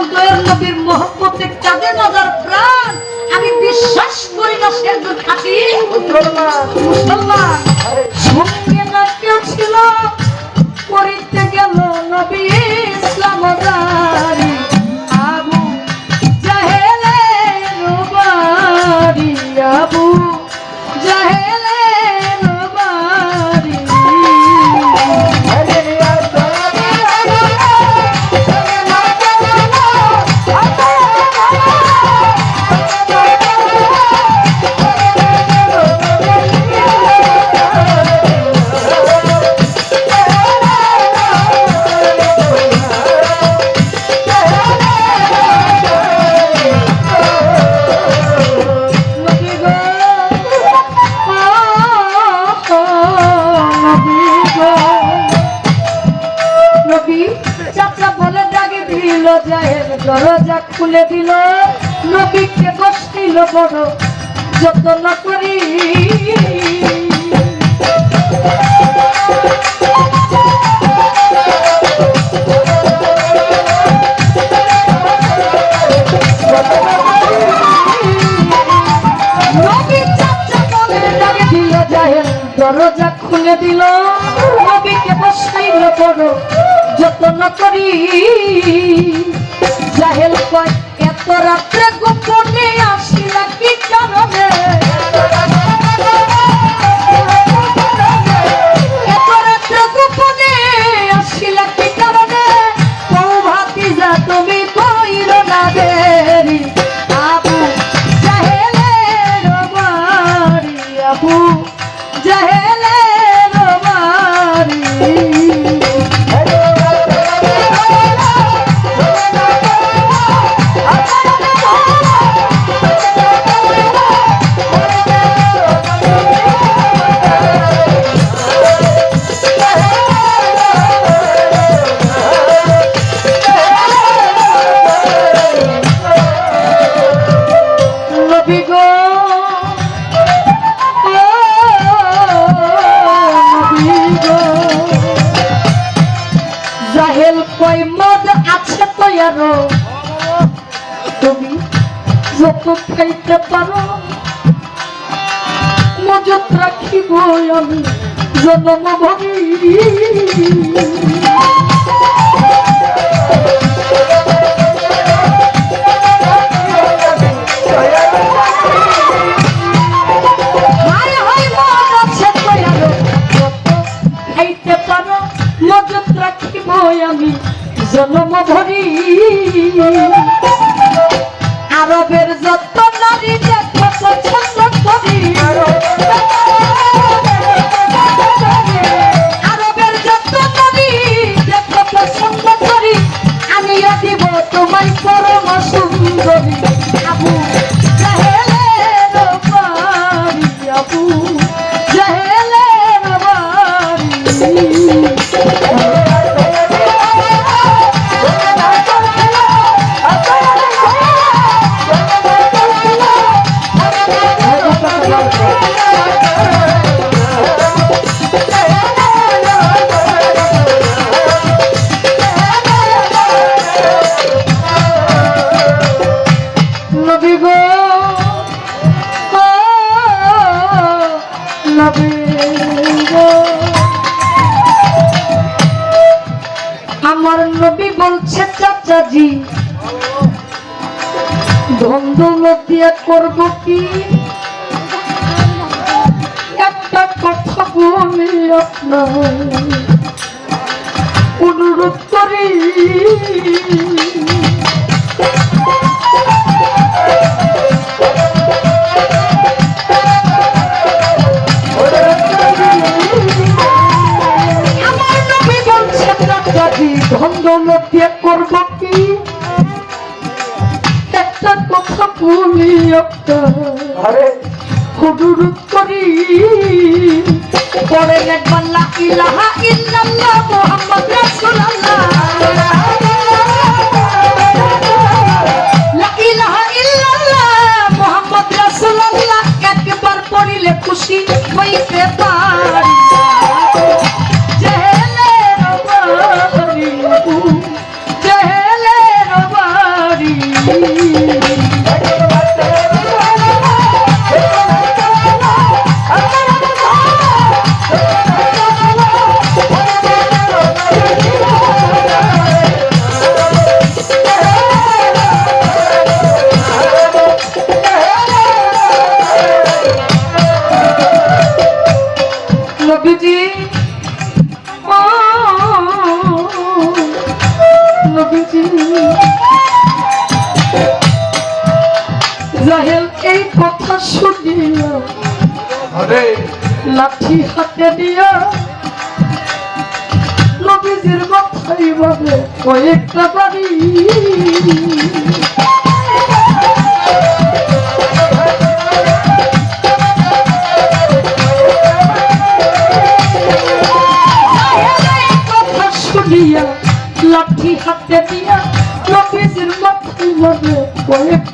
এবং দয়ার নবীর তুলে দিল, নবীকে বসতিল বড়, যতন করি। দরজা খুলে দিল, নবীকে বসাইল বড়, যতন করি। জাহেল কয় i para tres componentes. মজুত রাখিব আমি জন্ম ভরি অমূল্য অনুরোধ করি ধন্দলত ত্যাগ করব কি একটা কথা বলি একটা করি। বললা ইলাহা ইল্লাল্লাহ মুহাম্মদ কয়েকটা শুনিয়া লাঠি হাতে দিয়া নবীজির মাথায় ভাবে কয়েকটা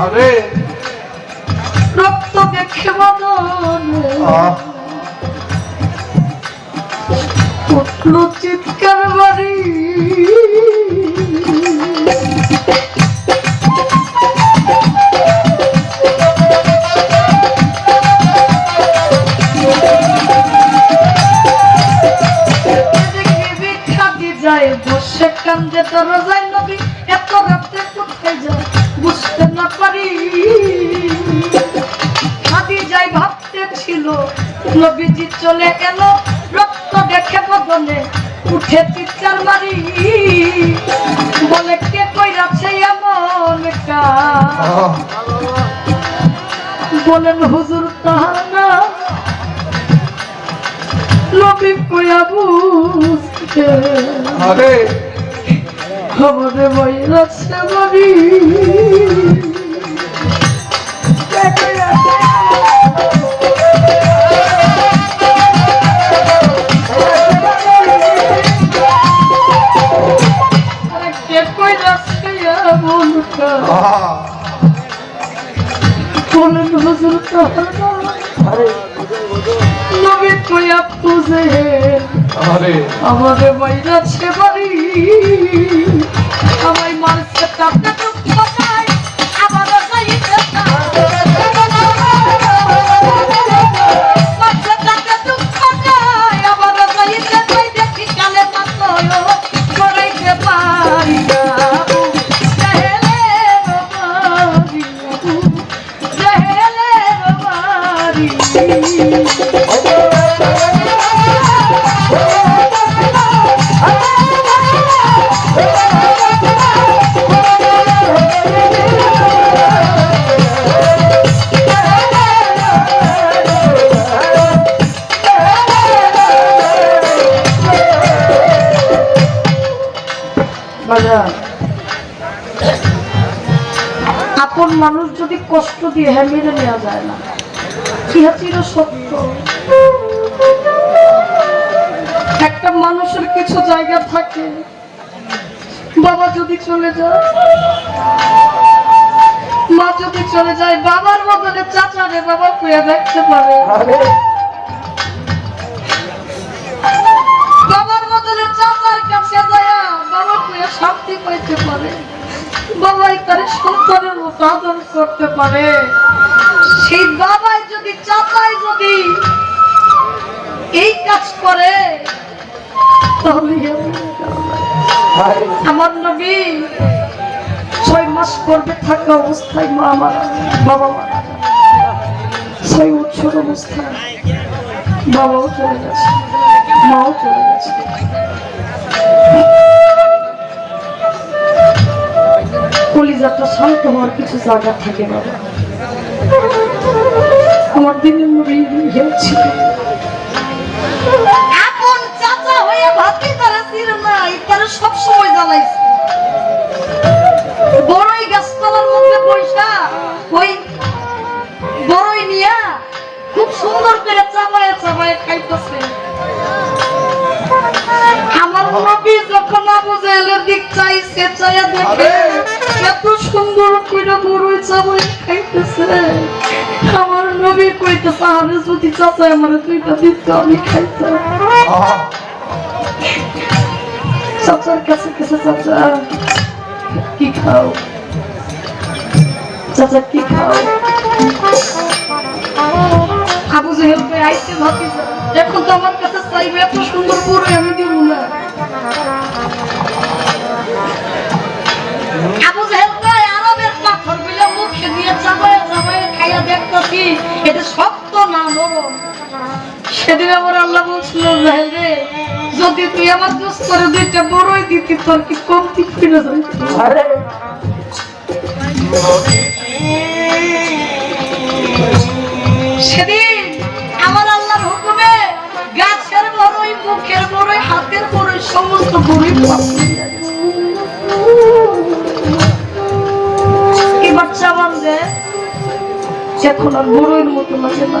এলো রক্ত দেখে মননে আহ। চিৎকার বাড়ি। যায় বসে কান্দে দরজায় নবী এত যায় না পারি খাদি যাই ভাবতে ছিল নবীজি চলে গেল রক্ত দেখে বদলে উঠে চিৎকার মারি। বলে কে কইরাছে এমন কাজ বলেন হুজুর তাহানা। নবী কইয়া বুঝতে আরে। আমাদের বইরাছে বাড়ি কে আমাদের বাইরে আছে বাড়ি। আমায় মারছে তাতে বলো আপন মানুষ যদি কষ্ট দিয়ে হ্যাঁ মেনে নেওয়া যায় না ইহা চির সত্য। একটা মানুষের কিছু জায়গা থাকে বাবা যদি চলে যায় মা যদি চলে যায় বাবার বদলে চাচারে বাবা কুয়া দেখতে পারে। বাবার বদলে চাচার কাছে যায় শান্তি পাইতে পারে। বাবাই তার সন্তানের মতো আদর করতে পারে। সেই বাবাই যদি চাচাই যদি এই কাজ করে, তাহলে আমার নবী ছয় মাস করবে থাকা অবস্থায় মা মারা বাবা মারা। ছয় বছর অবস্থায় বাবাও চলে গেছে, মাও চলে গেছে। কলিজাটা শান্ত হওয়ার কিছু জায়গা থাকে বাবা আমার ছিল আপন চাচা হয়ে ভাতি তারা ছিল না ইতারে সব সময় জ্বালাইছে। বড়ই গাছতলার মধ্যে বৈশা ওই বড়ই নিয়া খুব সুন্দর করে চাবায় চাবায় খাইতেছে। আমার নবী যখন আবু জাহেলের দিক চাইছে চাইয়া দেখে সুন্দর করে বড়ই চাবায় খাইতেছে আমার নবী কইতেছে আমি যদি চাচা আমার দুইটা দিত, আমি খাইতাম। চাচার কাছে কাছে, চাচা, কি খাও? চাচা, কি খাও? আবু জেহেল কই আইতে ভাবি এখন তো আমার কাছে চাইবে, এত সুন্দর করে আমি দিব না। আবু জেহেল সেদিন আমার আল্লাহ বলছিল রে যদি তুই আমার দোষ করে দুইটা বড়ই দিতি তোর কি কমতি ফিরে আরে। সেদিন আমার আল্লাহর হুকুমে গাছের বড়ই মুখের বড়ই হাতের বড়ই সমস্ত বড়ই হয়ে গেছে। এবার এখন আর বড়ইয়ের মতো লাগে না।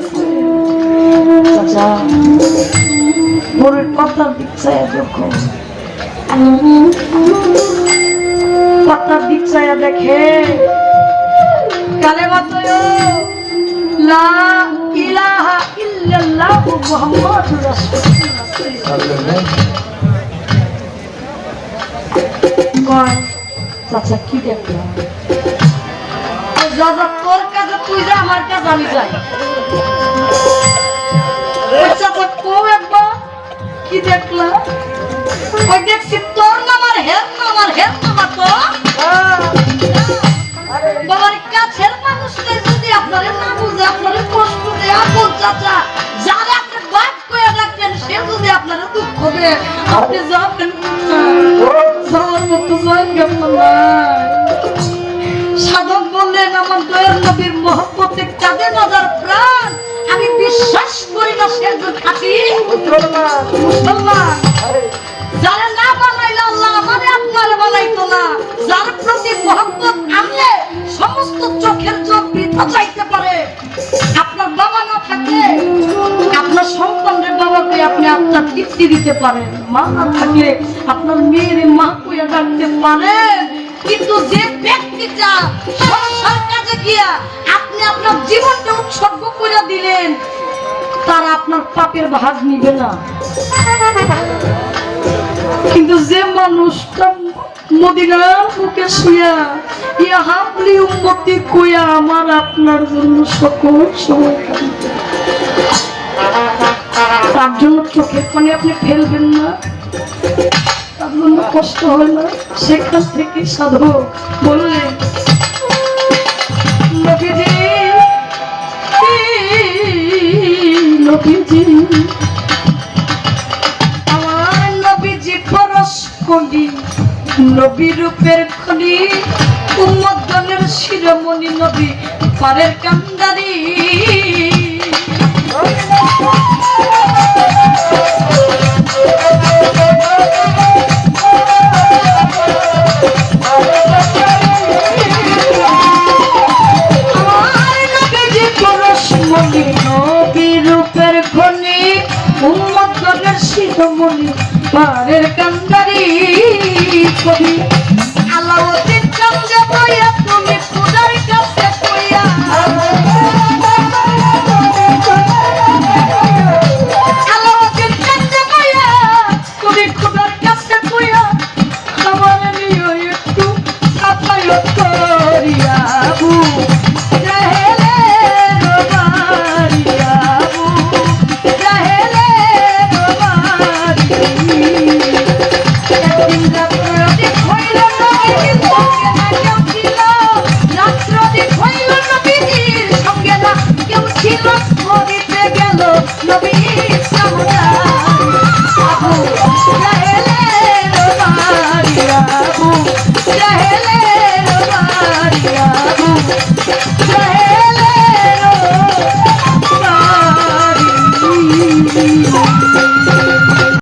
পাতার দিক চাইয়া দেখো দিক চাইয়া দেখে কালে মাতয় লা ইলাহা ইল্লাল্লাহ চাচা কি দেখলাম তোর কাছে তুই যা আমার কাছে আমি যাই কি দেখলাম ওই দেখছি তোর তো। বাবার কাছের মানুষকে যদি না বুঝে কষ্ট দেয় আপন চাচা, যারা আপনি করে রাখবেন, সে যদি আপনার দুঃখ দেয়, আপনি যাবেন মতো সাধক বললেন, আমার দয়ার নবীর মহব্বতে কাঁদে নজার প্রাণ। মুসলমান? যারা না বানাইলে আল্লাহ আমারে আপনার বানাইতো না। যার প্রতি মহব্বত আনলে সমস্ত চোখের চোখ বৃথা যাইতে পারে। আপনার বাবা না থাকলে আপনার সন্তানের বাবাকে আপনি আপনার তৃপ্তি দিতে পারেন। মা না থাকলে আপনার মেয়ের মা ডাকতে পারেন কিন্তু যে ব্যক্তিটা সংসার কাজে গিয়া আপনি আপনার জীবনটা উৎসর্গ করে দিলেন তারা আপনার পাপের ভাগ নিবে না। কিন্তু যে মানুষটা মদিনার বুকে শুয়া, ইয়া হাবলি উম্মতি কইয়া আমার আপনার জন্য সকল সময় তার জন্য চোখের পানি আপনি ফেলবেন না। তার জন্য কষ্ট হয় না। সেখান থেকে সাধক বললেন নবীজি। আমার নবীজি নবী রূপের খনি উম্মদনের শিরোমণি নবী পারের কান্দারি আমার নবীজি প্রকাশিত মনি পারের কান্দারি কবি আলাউদ্দিন কামজা